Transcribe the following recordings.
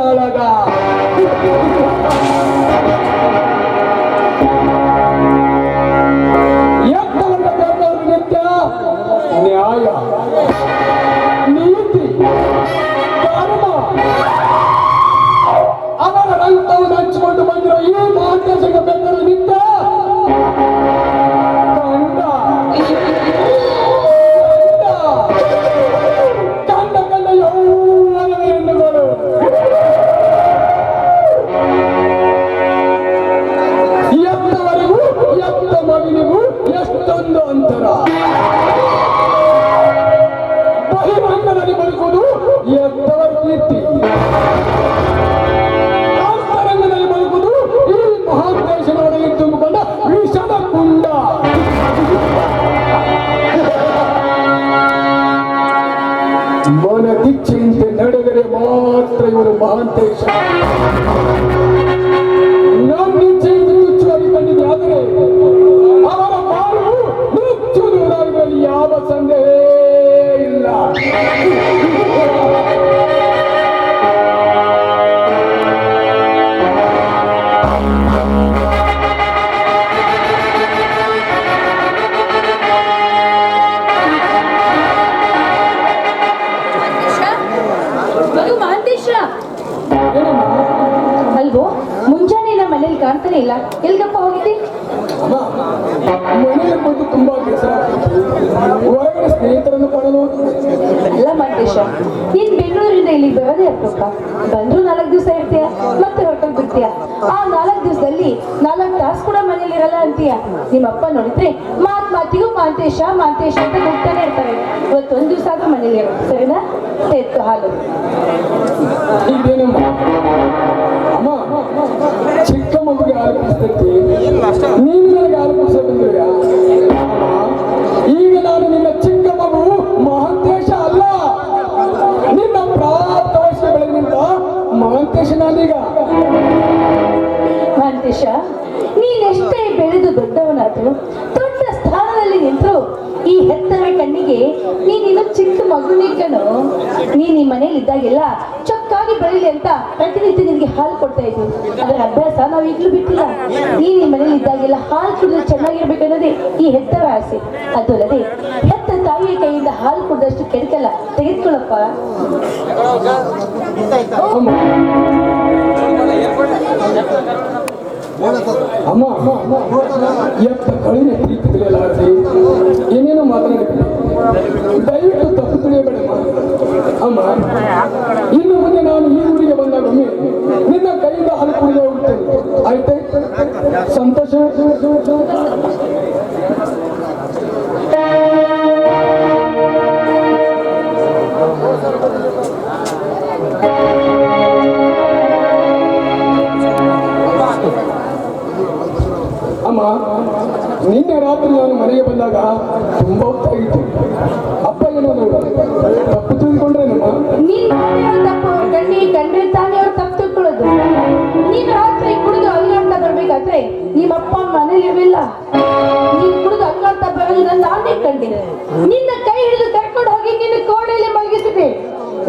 talaga. ಮನೆಯಲ್ಲಿ ಬಂದು ತುಂಬಾ ಬೇಸರ ಆಗ್ತಿತ್ತು. ಹೊರಗಡೆ ಸ್ನೇಹಿತರನ್ನು ಕಾಣಲು ಅಲ್ಲ ಮಹಂತೇಶ ನೀನ್ ಬೆಂಗಳೂರಿಂದ ಇಲ್ಲಿ ಬರೋದೇ ಅಪ್ಪಪ್ಪ ಬಂದ್ರು ನಾಲ್ಕು ದಿವಸ ಇರ್ತೀಯ ಮತ್ತೆ ಹೊರಟೋಗ್ ಬಿಡ್ತೀಯ? ಆ ನಾಲ್ಕು ದಿವಸದಲ್ಲಿ ನಾಲ್ಕು ತಾಸು ಕೂಡ ಮನೇಲಿ ಇರಲ್ಲ ಅಂತೀಯ ನಿಮ್ಮಪ್ಪ ನೋಡಿದ್ರೆ ಮಾತ್ ಮಾತಿಗೂ ಮಾಂತೇಶ ಮಾಂತೇಶ ಅಂತ ಹೋಗ್ತಾನೆ ಇರ್ತಾರೆ. ಇವತ್ತು ಒಂದು ದಿವಸ ಆದ್ರೂ ಮನೇಲಿ ಇರೋ ಸರಿನಾ? ಎತ್ತು ಹಾಲು. ಚಿಕ್ಕ ಮಗುಗೆ ನೀನು ಚಿಕ್ಕ ಮಗು ಮಹಾಂತೇಶ ಅಲ್ಲ. ವರ್ಷ ಮಹಾಂತೇಶ, ನೀನೆಷ್ಟೇ ಬೆಳೆದು ದೊಡ್ಡವನಾದ್ರು ದೊಡ್ಡ ಸ್ಥಾನದಲ್ಲಿ ನಿಂತರು ಈ ಹೆತ್ತವ ಕಣ್ಣಿಗೆ ನೀನಿನ್ನು ಚಿಕ್ಕ ಮಗುನೇ ನೀ ಈ ಮನೇಲಿ ಇದ್ದಾಗೆಲ್ಲ ಚೊಕ್ಕಾಗಿ ಬೆಳಿಲಿ ಅಂತ ಪ್ರತಿನಿತ್ಯ ನಿನಗೆ ಹಾಲು ಕೊಡ್ತಾ ನಾವು ಈಗಲೂ ಬಿಟ್ಟಿಲ್ಲ. ಈ ನಿಮ್ಮ ಮನೇಲಿ ಇದ್ದಾಗೆಲ್ಲ ಹಾಲು ಕುಡಿದ್ರೆ ಚೆನ್ನಾಗಿರ್ಬೇಕನ್ನೋದೇ ಈ ಹೆತ್ತವ ಆಸೆ. ಅದು ಅಲ್ಲದೆ ಹೆತ್ತ ತಾಯಿಯ ಕೈಯಿಂದ ಹಾಲು ಕುಡಿದಷ್ಟು ಕೆಡಕಲ್ಲ. ತೆಗೆದುಕೊಳ್ಳಪ್ಪ. ಅಮ್ಮ ಎತ್ತ ಕಳಿನ ಪ್ರೀತಿ ತಿಳಿಯಲಾರದೆ ಏನೇನೋ ಮಾತನಾಡಿದ್ದೆ ದಯವಿಟ್ಟು ತಪ್ಪು ತಿಳಿಯಬೇಡಮ್ಮ ಅಮ್ಮ ಇನ್ನು ಮುಂದೆ ನಾನು ಈ ಊರಿಗೆ ಬಂದಾಗ ನಿನ್ನ ಕೈಯಿಂದ ಹಾಲು ಕುಡಿದೇ ಹೋಗುತ್ತೇನೆ ಆಯ್ತೆ ಸಂತೋಷ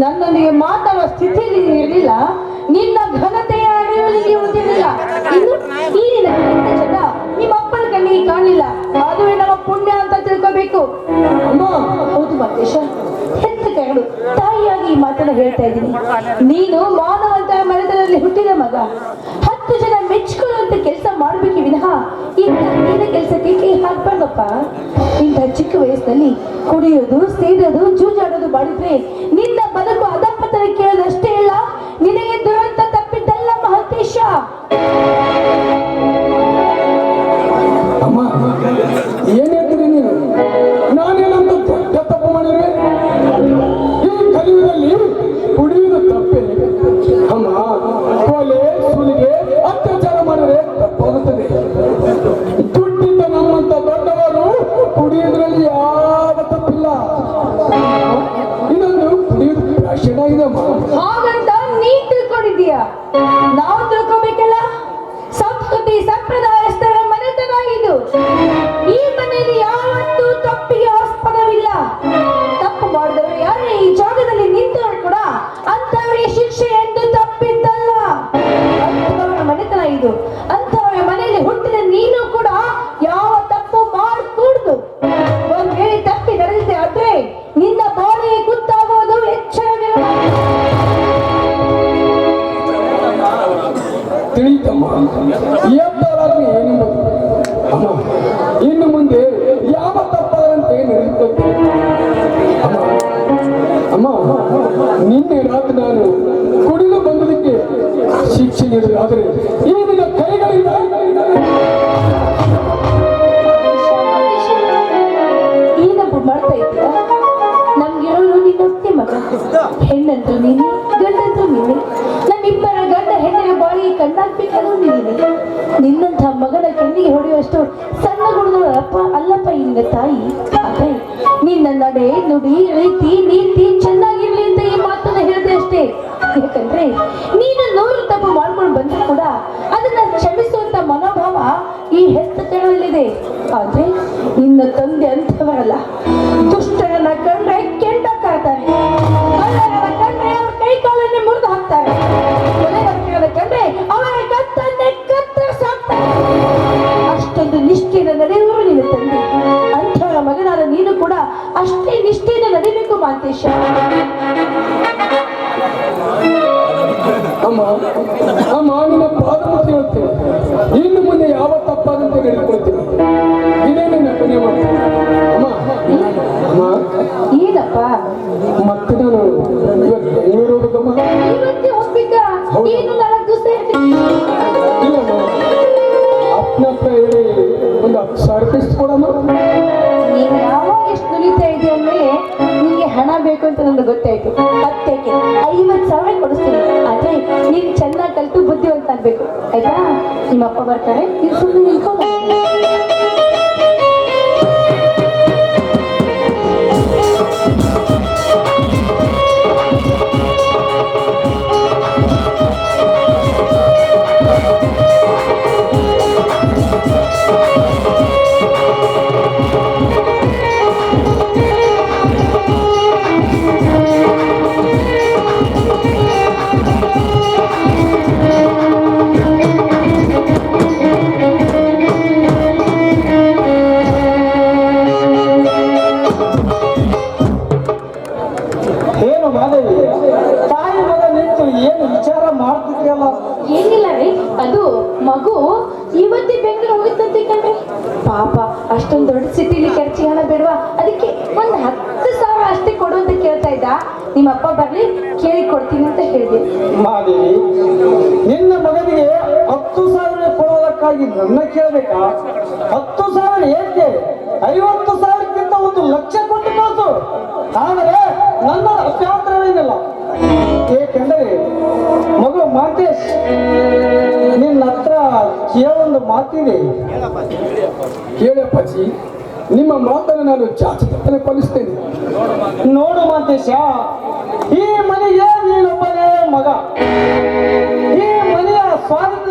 ನನ್ನೊಂದಿಗೆ ಮಾತಾಡುವ ಸ್ಥಿತಿಯಲ್ಲಿ ಇರಲಿಲ್ಲ. ನಿನ್ನ ಘನತೆಯ ಅರಿವು ನಿನಗೆ ಹೊಂದಿರಲಿಲ್ಲ ಇನ್ನು ಈ ನಿನ್ನ ನಿಮ್ಮ ಅಪ್ಪನ ಕಣ್ಣಿಗೆ ಕಾಣಲಿಲ್ಲ. ಅದುವೇ ನಮ್ಮ ಪುಣ್ಯ ಅಂತ ತಿಳ್ಕೋಬೇಕು. ಅಮ್ಮ, ಹೌದು ಮಹೇಶ ಹೆತ್ತ ಕೈಗಳು ತಾಯಿಯಾಗಿ ಈ ಮಾತನ್ನ ಹೇಳ್ತಾ ಇದ್ದೀನಿ. ನೀನು ಮಾನವಂತರ ಮನೆತನದಲ್ಲಿ ಹುಟ್ಟಿದ ಮಗ. ಮೆಚ್ಕೊಳ್ಳುವಂತ ಕೆಲಸ ಮಾಡಬೇಕೆ ವಿನಃ, ಈ ನೀನ ಕೆಲಸಕ್ಕೆ ಕೈ ಹಾಕ್ಬಾರ್ದಪ್ಪ ಇಂಥ ಚಿಕ್ಕ ವಯಸ್ಸಿನಲ್ಲಿ ಕುಡಿಯೋದು ಸೇರೋದು ಜೂಜಾಡೋದು ಮಾಡಿದ್ರೆ ನಿನ್ನ ಬದುಕು ಅಧಪತನ ತಿಳಿತಮ್ಮ ಎದ್ದಾರಾದ್ರೂ ಏನು ಅಮ್ಮ ಇನ್ನು ಮುಂದೆ ಯಾವ ತಪ್ಪಾದಂತೆ ನಡೆಯುತ್ತದೆ ಅಮ್ಮ ಅಮ್ಮ ನಿನ್ನೆ ರಾತ್ರಿ ನಾನು ಕುಡಿದು ಬಂದದಕ್ಕೆ ಶಿಕ್ಷೆ ನೀಡಿದೆ. ಆದರೆ ಈಗ ಕೈಗಳಿಂದ ಹೆಣ್ಣಂತೂ ನೀನೆ ಗಂಡಂತೂ ನೀನೆ. ನೀನೆ ನಿನ್ನಂಥ ಮಗನ ಕಣ್ಣಿಗೆ ಹೊಡೆಯುವಷ್ಟು ಸಣ್ಣ ಅಪ್ಪ ಅಲ್ಲಪ್ಪ ಇಂದ ತಾಯಿ. ಆದ್ರೆ ನಿನ್ನ ನಡೆ ನುಡಿ ರೀತಿ ನೀತಿ ಚೆನ್ನಾಗಿರ್ಲಿ ಅಂತ ಈ ಮಾತನ್ನ ಹೇಳಿದೆ ಅಷ್ಟೇ. ಯಾಕಂದ್ರೆ ನೀನು ನೂರು ತಪ್ಪು ಮಾಡ್ಕೊಂಡು ಬಂದ್ರು ಕೂಡ ಅದನ್ನ ಕ್ಷಮಿಸುವಂತ ಮನೋಭಾವ ಈ ಹೆತ್ತ ಆದ್ರೆ ನಿನ್ನ ತಂದೆ ಅಂತವರಲ್ಲ ದುಷ್ಟರನ್ನ ಕಂಡ್ರೆ ಅಷ್ಟೇ ನಿಷ್ಠೆಯಿಂದ ನಡಿಬೇಕು ಮಾಂತೇಶ. ಅಮ್ಮ ಅಮ್ಮ ನಿನ್ನ ಪಾದ ಇನ್ನು ಮುಂದೆ ಯಾವ ತಪ್ಪಾದಂತೆ ನಡೆದುಕೊಳ್ತೀನಿ ಇದೇ ನನ್ನ ಕೊನೆ ಅಮ್ಮ ಅಮ್ಮ. ಏನಪ್ಪ? ಮತ್ತೆ ನಾನು ಇವತ್ತು ಬೆಂಗಳೂರು ಹೋಗ್ಬೇಕಮ್ಮ ಇವತ್ತೇ ಹೋಗ್ಬೇಕಾ? ಏನು ನಾಲ್ಕು ದಿವಸ ಇಲ್ಲಮ್ಮ ಅಪ್ಪನ ಹತ್ರ ಹೇಳಿ ಒಂದು ಹತ್ತು ಸಾವಿರ ರೂಪಾಯಿ ಇಸ್ಕೊಡಮ್ಮ. ನಿನ್ಗೆ ಹಣ ಬೇಕು ಅಂತ ನನಗೆ ಗೊತ್ತಾಯ್ತು. ಮತ್ತೆ ಐವತ್ತು ಸಾವಿರ ಕೊಡಿಸ್ತೀನಿ. ಆದ್ರೆ ನೀನು ಚೆನ್ನಾಗಿ ಕಲ್ತು ಬುದ್ಧಿವಂತ ಅನ್ಬೇಕು. ಆಯ್ತಾ? ನಿಮ್ಮ ಅಪ್ಪ ಬರ್ತಾರೆ ನೀವು ಸುಮ್ಮನೆ ನಿಂತ್ಕೊಂಡು ನಿಮ್ಮ ಅಪ್ಪ ಬರ್ಲಿ ಕೇಳಿ ಕೊಡ್ತೀನಿ ಅಂತ ಹೇಳಿದೆ. ಮಾದೇವಿ ನಿನ್ನ ಮಗನಿಗೆ ಹತ್ತು ಸಾವಿರ ಕೊಡೋದಕ್ಕಾಗಿ ನನ್ನ ಕೇಳಬೇಕಾ? ಹತ್ತು ಸಾವಿರ ಏಕೆ? ಐವತ್ತು ಸಾವಿರಕ್ಕಿಂತ ಒಂದು ಲಕ್ಷ ಕೊಟ್ಟು ಕಳಿಸು ಆದರೆ ನನ್ನ ಅಭ್ಯಂತರವೇನಿಲ್ಲ ಏಕೆಂದರೆ ಮಗು ಮಾತೇಶ್ ನಿನ್ನ ಹತ್ರ ಕೇಳೊಂದು ಮಾತಿದೆ. ಕೇಳಿ ಅಪ್ಪಾಜಿ ನಿಮ್ಮ ಮಾತನ್ನು ನಾನು ಜಾಸ್ತಿ ಪಾಲಿಸ್ತೇನೆ. ನೋಡು ಮಾತೇಶ ಈ ಮನೆಗೆ ನೀನೊಬ್ಬನೇ ಮಗ. ಈ ಮನೆಯ ಸ್ವಾಧೀನದಲ್ಲಿ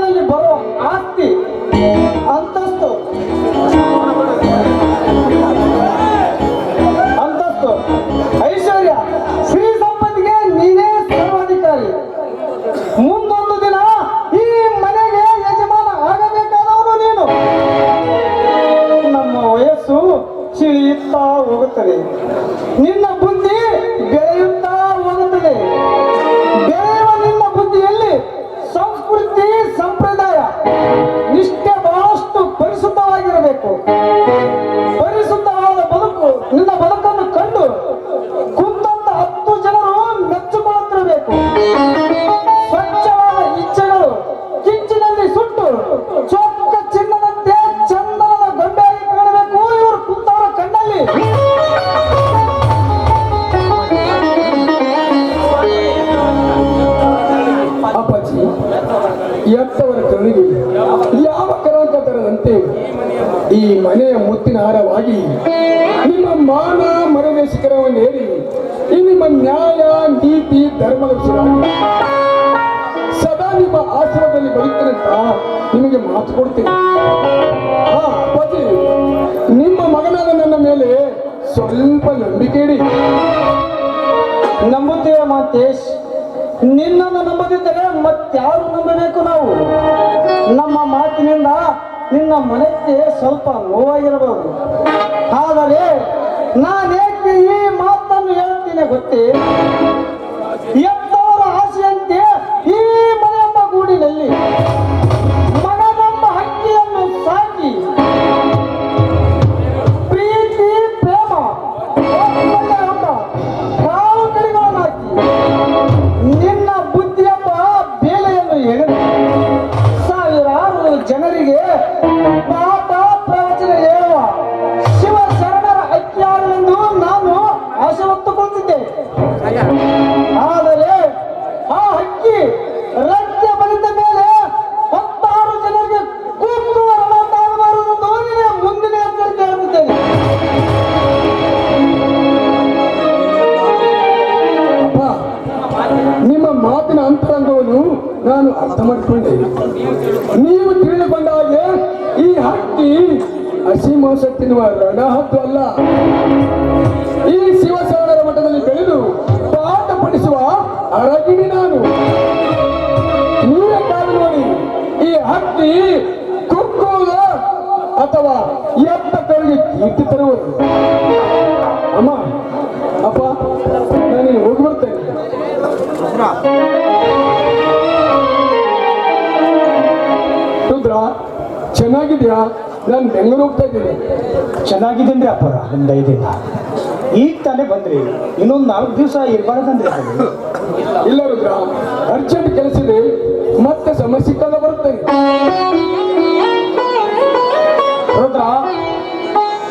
ಎತ್ತವರ ಕಣ್ಣಿಗೆ ಯಾವ ಕಲಾಂಕ ತರದಂತೆ ಈ ಮನೆಯ ಮುತ್ತಿನ ಹಾರವಾಗಿ ನಿಮ್ಮ ಮಾನ ಮರವೇ ಶಿಖರವನ್ನು ಹೇಳಿ, ಈ ನಿಮ್ಮ ನ್ಯಾಯ, ನೀತಿ, ಧರ್ಮದ ಸದಾ ನಿಮ್ಮ ಆಶ್ರಮದಲ್ಲಿ ಬರುತ್ತೇನೆ ನಿಮಗೆ ಮಾತು ಕೊಡ್ತೇನೆ. ಹಾ ಅಪ್ಪಾಜಿ, ನಿಮ್ಮ ಮಗನಾದ ನನ್ನ ಮೇಲೆ ಸ್ವಲ್ಪ ನಂಬಿಕೆ ಇಡಿ. ನಂಬುತ್ತೇವೆ ಮಾತೇಶ್, ನಿನ್ನನ್ನು ನಂಬದಿದ್ದರೆ ಮತ್ತಾರು ನಂಬಬೇಕು ನಮ್ಮ ಮಾತಿನಿಂದ ನಿನ್ನ ಮನಕ್ಕೆ ಸ್ವಲ್ಪ ನೋವಾಗಿರಬಹುದು ಆದರೆ ನಾನೇಕೆ ಈ ಮಾತನ್ನು ಹೇಳ್ತೀನಿ ಗೊತ್ತೇ? ಹಸಿ ಮಾಂಸ ತಿನ್ನುವ ರಣಹದ್ದು ಅಲ್ಲ. ಈ ಶಿವಸವಣರ ಮಠದಲ್ಲಿ ಬೆಳೆದು ಪಾಠ ಪಡಿಸುವ ಅರಗಿಣಿ ನಾನು. ನೀವೇ ಕಾದು ನೋಡಿ, ಈ ಹತ್ತಿ ಕುಕ್ಕುವುದ ಅಥವಾ ಎತ್ತ ಕಡೆಗೆ ಕೀರ್ತಿ ತರುವುದು. ಅಮ್ಮ, ಅಪ್ಪ, ನಾನು ಹೋಗಿ ಬರ್ತೇನೆ. ರುದ್ರ, ಚೆನ್ನಾಗಿದ್ಯಾ? ನಾನು ಬೆಂಗಳೂರು ಹೋಗ್ತಾ ಇದ್ದೀನಿ. ಚೆನ್ನಾಗಿದ್ದೀನಿ ಅಪ್ಪರ ಒಂದು ಐದಿಂದ ಈಗ ತಾನೇ ಬಂದ್ರಿ. ಇನ್ನೊಂದು ನಾಲ್ಕು ದಿವಸ ಇರಬಾರ್ದಂದ್ರೆ ಇಲ್ಲ ರುದ್ರ ಅರ್ಜೆಂಟ್ ಕೆಲಸ ಇದೆ. ಮತ್ತೆ ಸಮಸ್ಯೆ ಸಿಕ್ಕಾಗ ಬರುತ್ತೆ. ರುದ್ರ,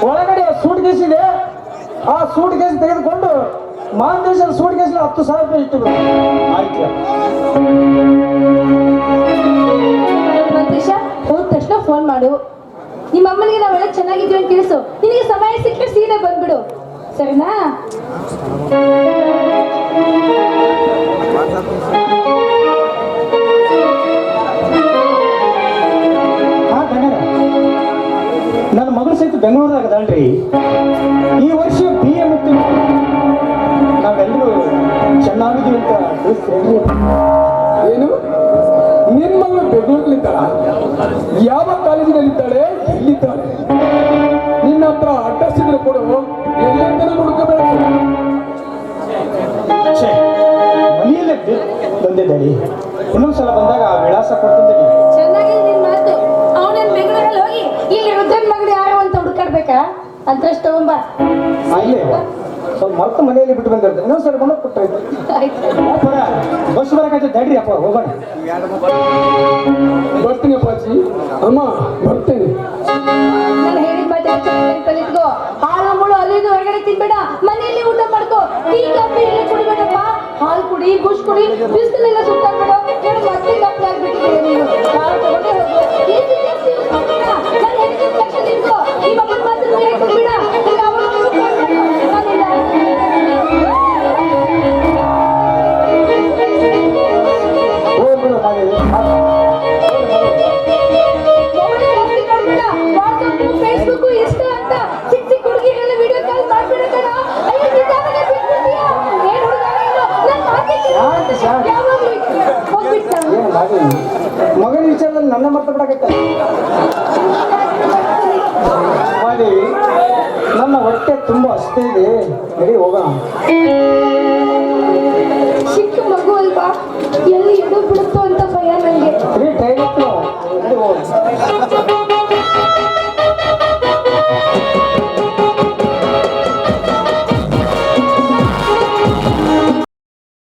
ಒಳಗಡೆ ಸೂಟ್ ಕೇಸ್ ಇದೆ. ಆ ಸೂಟ್ ಕೇಸ್ ತೆಗೆದುಕೊಂಡು ಮಾಂದೇಶದ ಸೂಟ್ ಕೇಸ್ ಹತ್ತು ಸಾವಿರ ರೂಪಾಯಿ ಇಟ್ಟು. ಆಯ್ತು. ಹೋದ ತಕ್ಷಣ ಫೋನ್ ಮಾಡು. ನಿಮ್ಮ ಅಮ್ಮನಿಗೆ ನಾವೆಲ್ಲ ಚೆನ್ನಾಗಿದ್ದೀವಿ ಅಂತ ತಿಳಿಸು. ನಿನಗೆ ಸಮಯ ಸಿಕ್ಕರೆ ಸೀದಾ ಬಂದ್ಬಿಡು. ಸರಿನಾ? ನನ್ನ ಮಗಳು ಸಹಿತ ಬೆಂಗಳೂರಾಗ ಅದಲ್ರಿ ಈ ವರ್ಷ ಬಿ ಎ ಮತ್ತು ನಾವೆಲ್ಲರೂ ಚೆನ್ನಾಗಿದ್ದೀವಿ ಅಂತ ಏನು? ನಿಮ್ಮ ಮಗಳು ತರ ಯಾವ ಬಂದಿದ್ದಾಳಿ ಇನ್ನೊಂದ್ಸಲ ಬಂದಾಗ ಆ ವಿಳಾಸ ಕೊಡ್ತಿದ್ದೀನಿ. ಚೆನ್ನಾಗಿ ನಿನ್ ಮಾತು. ಅವನನ್ನ ಬೆಂಗಳೂರಲ್ಲಿ ಹೋಗಿ ಇಲ್ಲಿ ರುದ್ರನ್ ಮಗನ ಯಾರು ಅಂತ ಹುಡುಕಾಡ್ಬೇಕಾ? ಅಂತ್ರಷ್ಟು ತಗೊಂಬ ಅಲ್ಲೇ ಸ್ವಲ್ಪ ಮರ್ತು ಮನೆಯಲ್ಲಿ ಬಿಟ್ಟು ಬಂದಿರ್ತಾರೆ ಇನ್ನೊಂದ್ಸಲ ಬಂದು ಕೊಟ್ಟೈತೆ ಆಯ್ತು. ಬಸ್ ಬರಕೈತೆ ದಡ್ರಿ ಅಪ್ಪ ಹೋಗೋಣ. ಬರ್ತೀನಿ ಅಪ್ಪಾಜಿ ಅಮ್ಮ ಬರ್ತೀನಿ. ನಾನು ಹೇಳಿದ ಮಾತು ಇಟ್ಕೋ ಹಾಳು ಮುಳು ಅಲ್ಲಿಂದ ಹೊರಗಡೆ ತಿನ್ಬೇಡ. ಮನೆಯಲ್ಲಿ ಊಟ ಕುಡಿ ಬುಷ್ ಕುಡಿ. ಬಿಸಿಲೆಲ್ಲ ಸುತ್ತಾಡ್ಬೇಡ ಮತ್ತೆ ಕಪ್ಪಾಗ್ಬಿಟ್ಟಿದ್ದೀನಿ ನೀನು. ನಾನು ತಗೊಂಡೇ ಹೋಗು. ನಾನು ಆಗಲಿ ಮಗನ ವಿಚಾರದಲ್ಲಿ ನನ್ನ ಮರ್ತ ಬಿಡಕತ್ತ. ಮಾಡಿ ನನ್ನ ಹೊಟ್ಟೆ ತುಂಬ ಅಷ್ಟೇ ಇದೆ. ನಡಿ ಹೋಗೋಣ? ಚಿಕ್ಕ ಮಗು ಅಲ್ವಾ? ಎಲ್ಲಿ ಎದು ಬಿಡುತ್ತೋ ಅಂತ ಭಯ ನನಗೆ ರೀ ಡೈರೆಕ್ಟ್ ನಡಿ ಹೋಗೋಣ?